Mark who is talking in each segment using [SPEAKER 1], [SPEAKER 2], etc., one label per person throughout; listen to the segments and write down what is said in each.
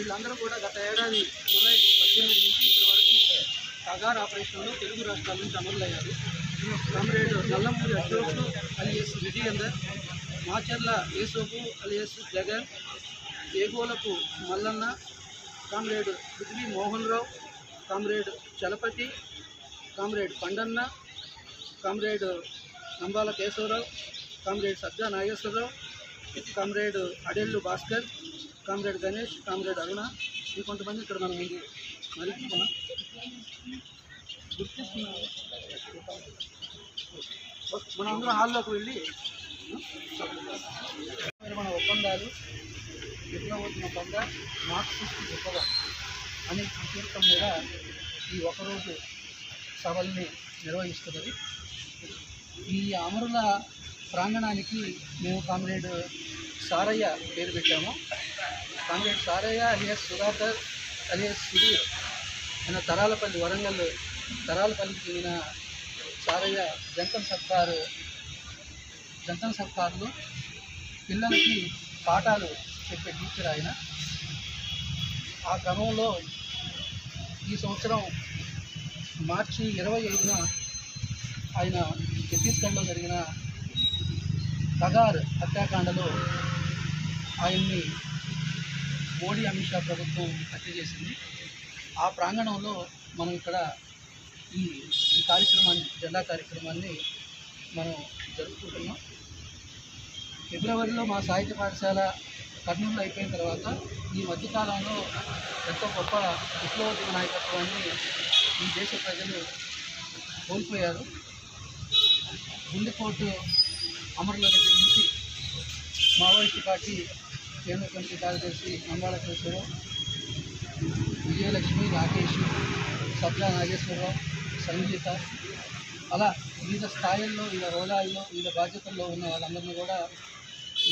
[SPEAKER 1] వీళ్ళందరూ కూడా గత ఏడాది జూలై పద్దెనిమిది నుంచి ఇప్పటి వరకు కగార్ ఆపరేషన్లో తెలుగు రాష్ట్రాల నుంచి అమలయ్యారు comrade Nallamuri Ashok alias Vijayender Macharla Yesopu alias Jagan ఏగోలకు Mallanna comrade Prithvi Mohan Rao comrade Chalapathi comrade Pandanna comrade Nambala Keshava Rao comrade Sajja Nageswara Rao comrade Adellu Bhaskar comrade Ganesh comrade అరుణ ఇంకొంతమంది ఇక్కడ మనం ముందు మరిచుకున్నాం మనం అందరం హాల్లోకి వెళ్ళి మన ఒప్పందాలు విప్లవోత్తమ పంద మార్క్సిస్ట్ గొప్పగా అనే తీర్థం మీద ఈ ఒకరోజు సభల్ని నిర్వహిస్తున్నది. ఈ అమరుల ప్రాంగణానికి మేము కామ్రేడ్ సారయ్య పేరు పెట్టాము. Comrade Sarayya alias Sudhakar alias Sudheer ఆయన తరాలపల్లి వరంగల్ తరాలపల్లికి చెందిన సారయ్య జంకన్ సర్కారు జంటన్ సర్కారులో పిల్లలకి పాఠాలు చెప్పే టీచర్ ఆయన. ఆ క్రమంలో ఈ సంవత్సరం మార్చి ఇరవై ఐదున ఆయన ఛత్తీస్గఢ్లో జరిగిన కగార్ హత్యాకాండలో ఆయన్ని మోడీ అమిత్ షా ప్రభుత్వం హత్య చేసింది. ఆ ప్రాంగణంలో మనం ఇక్కడ ఈ ఈ కార్యక్రమాన్ని జెండా కార్యక్రమాన్ని మనం జరుపుకుంటున్నాం. ఫిబ్రవరిలో మా సాహిత్య పాఠశాల కర్నూలు అయిపోయిన తర్వాత ఈ మధ్యకాలంలో ఎంతో గొప్ప విప్లవోద్యమ నాయకత్వాన్ని ఈ దేశ ప్రజలు కోల్పోయారు. గుండెపోటు అమరుల దగ్గర నుంచి మావోయిస్టు పార్టీ కేంద్ర కమిటీ కార్యదర్శి నంబాల కేశవరావు విజయలక్ష్మి రాకేష్ సబ్జా నాగేశ్వరరావు సంగీత అలా వివిధ స్థాయిల్లో వివిధ హోదాల్లో వివిధ బాధ్యతల్లో ఉన్న వాళ్ళందరినీ కూడా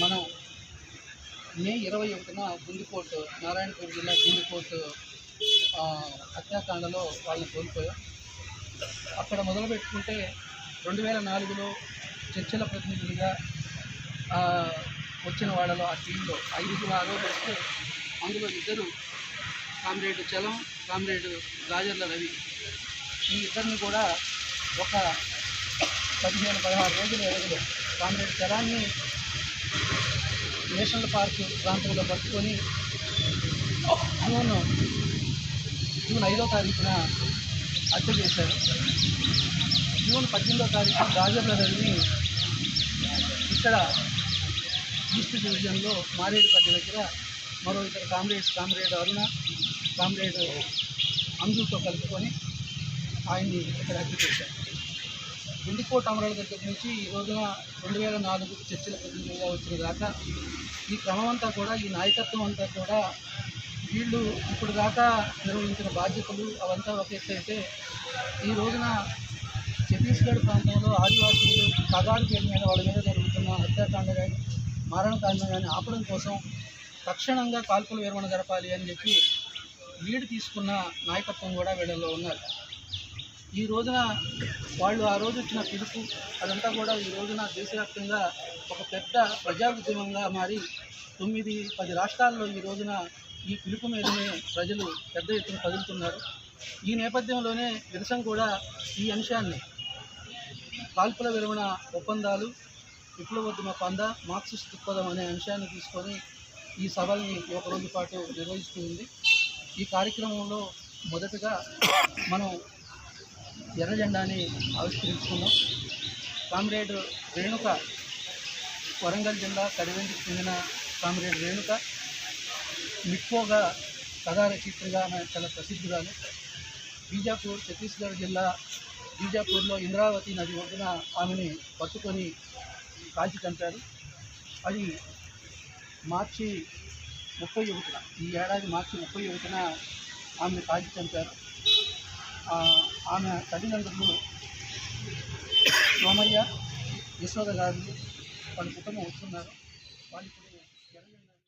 [SPEAKER 1] మనం మే ఇరవై ఒకటిన గుండికోట్ నారాయణపూర్ జిల్లా గుండికోట్ హత్యాకాండలో వాళ్ళని కోల్పోయాం. అక్కడ మొదలుపెట్టుకుంటే రెండు వేల నాలుగులో చర్చల ప్రతినిధులుగా వచ్చిన వాళ్ళలో ఆ టీంలో ఐదుగురు ఆ రోజు వస్తే అందులో ఇద్దరు కామ్రేడ్ చలం కామ్రేడ్ గాజర్ల రవి. ఈ ఇద్దరిని కూడా ఒక పదిహేను పదహారు రోజుల వ్యవధిలో కామ్రేడ్ చలాన్ని నేషనల్ పార్క్ ప్రాంతంలో పట్టుకొని జూన్ జూన్ ఐదో తారీఖున హత్య చేశారు. జూన్ పద్దెనిమిదో తారీఖు గాజర్ల రవిని ఇక్కడ ఈస్ట్ డివిజన్లో మారేడుపల్లి దగ్గర మరో ఇద్దరు కామ్రేడ్స్ కామ్రేడ్ అరుణ కామ్రేడ్ అంజుతో కలుపుకొని ఆయన్ని ఇక్కడ హత్య చేశారు. గుండికోట అమరాల దగ్గర నుంచి ఈ రోజున రెండు వేల నాలుగు చర్చల ప్రతినిధిగా వచ్చిన దాకా ఈ క్రమం అంతా కూడా ఈ నాయకత్వం అంతా కూడా వీళ్ళు ఇప్పుడు దాకా నిర్వహించిన బాధ్యతలు అవంతా ఒక ఎత్తైతే ఈ రోజున ఛత్తీస్గఢ్ ప్రాంతంలో ఆదివాసులు కగారు పేరు మీద వాళ్ళ మీద జరుగుతున్న హత్యాకాండ కానీ మరణకాండ కారణంగానే ఆపడం కోసం తక్షణంగా కాల్పుల విరమణ జరపాలి అని చెప్పి లీడ్ తీసుకున్న నాయకత్వం కూడా వీళ్ళలో ఉన్నారు. ఈ రోజున వాళ్ళు ఆ రోజు వచ్చిన పిలుపు అదంతా కూడా ఈ రోజున దేశవ్యాప్తంగా ఒక పెద్ద ప్రజా ఉద్యమంగా మారి తొమ్మిది పది రాష్ట్రాల్లో ఈ రోజున ఈ పిలుపు మీదనే ప్రజలు పెద్ద ఎత్తున కదులుతున్నారు. ఈ నేపథ్యంలోనే నిరసన కూడా ఈ అంశాన్ని కాల్పుల విరమణ ఒప్పందాలు విప్లవోద్యమ పంద? మార్క్సిస్ట్ దృక్పథం అనే అంశాన్ని తీసుకొని ఈ సభల్ని ఒక రోజు పాటు నిర్వహిస్తుంది. ఈ కార్యక్రమంలో మొదటగా మనం ఎర్ర జెండాని ఆవిష్కరించుకున్నాం. కామ్రేడ్ రేణుక వరంగల్ జిల్లా కడివెండికి చెందిన కామ్రేడ్ రేణుక మిట్కోగా కథారచయిత్రిగా ఆమె చాలా ప్రసిద్ధురాలు. బీజాపూర్ ఛత్తీస్గఢ్ జిల్లా బీజాపూర్లో ఇంద్రావతి నది ఒడ్డున ఆమెని పట్టుకొని కాల్చి చంపారు అది మార్చి ముప్పై ఒకటిన ఈ ఏడాది మార్చి ముప్పై ఒకటిన ఆమెను కాల్చి చంపారు ఆమె తల్లిదండ్రులు సోమయ్య యశోద గారు వాళ్ళ కుటుంబం వస్తున్నారు. వాళ్ళు